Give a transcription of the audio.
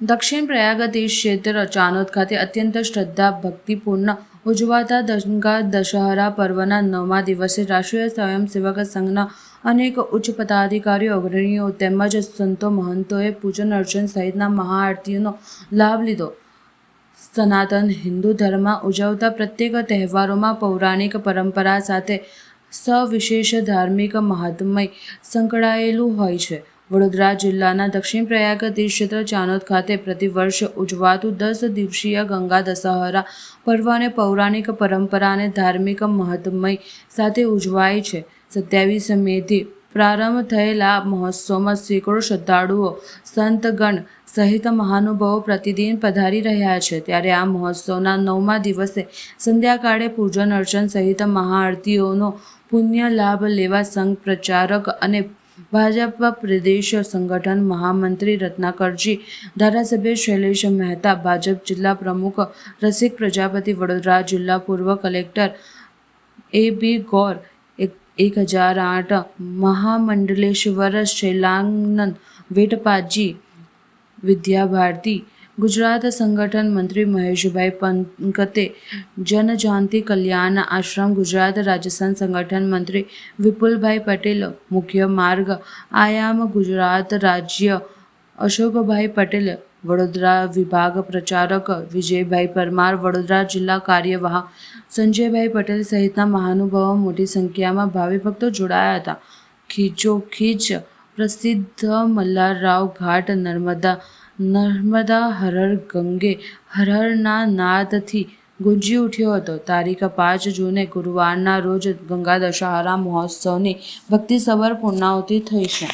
દક્ષિણ પ્રયાગતીશ ક્ષેત્ર ચાનોદ ખાતે અત્યંત શ્રદ્ધા ભક્તિપૂર્ણ ઉજવાતા દંગા દશહરા પર્વના નવમા દિવસે રાષ્ટ્રીય સ્વયંસેવક સંઘના અનેક ઉચ્ચ પદાધિકારીઓ, અગ્રણીઓ તેમજ સંતો મહંતોએ પૂજન અર્ચન સહિતના મહાઆરતીનો લાભ લીધો. સનાતન હિન્દુ ધર્મમાં ઉજવતા પ્રત્યેક તહેવારોમાં પૌરાણિક પરંપરા સાથે સવિશેષ ધાર્મિક મહાત્મય સંકળાયેલું હોય છે. વડોદરા જિલ્લાના દક્ષિણ પ્રયાગ ક્ષેત્ર ચાનોદ ખાતે પ્રતિવર્ષ ઉજવાતું દસ દિવસીય ગંગા દશહરા પર્વ અને પૌરાણિક પરંપરા અને ધાર્મિક મહત્મય સાથે ઉજવાય છે. સત્યાવીસ મેથી પ્રારંભ થયેલા મહોત્સવમાં સેંકડો શ્રદ્ધાળુઓ, સંતગણ સહિત મહાનુભાવો પ્રતિદિન પધારી રહ્યા છે. ત્યારે આ મહોત્સવના નવમા દિવસે સંધ્યાકાળે પૂજન અર્ચન સહિત મહાઆરતીઓનો પુણ્ય લાભ લેવા સંઘ પ્રચારક અને ભાજપ પ્રદેશ સંગઠન મહામંત્રી રત્નાકરજી, ધારાસભ્ય શૈલેષ મહેતા, ભાજપ જિલ્લા પ્રમુખ રસિક પ્રજાપતિ, વડોદરા જિલ્લા પૂર્વ કલેક્ટર એ બી ગોર, એક હજાર આઠ, મહામંડલેશ્વર શૈલાનંદ, વેટપાજી વિદ્યાભારતી ગુજરાત સંગઠન મંત્રી મહેશભાઈ પંકતે જનજાતિ કલ્યાણ આશ્રમ ગુજરાત રાજસ્થાન સંગઠન મંત્રી વિપુલભાઈ પટેલ મુખ્ય માર્ગ આયામ ગુજરાત રાજ્ય અશોકભાઈ પટેલ, વડોદરા વિભાગ પ્રચારક વિજયભાઈ પરમાર, વડોદરા જિલ્લા કાર્યવાહ સંજયભાઈ પટેલ સહિતના મહાનુભાવો મોટી સંખ્યામાં ભાવિ ભક્તો જોડાયા હતા. ખીચોખીચ પ્રસિદ્ધ મલ્હારરાવ ઘાટ નર્મદા નર્મદા હરર ગંગે હરહરના નાદથી ગુંજી ઉઠ્યો હતો. તારીખ પાંચ જૂને ગુરુવારના રોજ ગંગા દશહરા મહોત્સવની ભક્તિસભર પૂર્ણાહુતિ થઈ છે.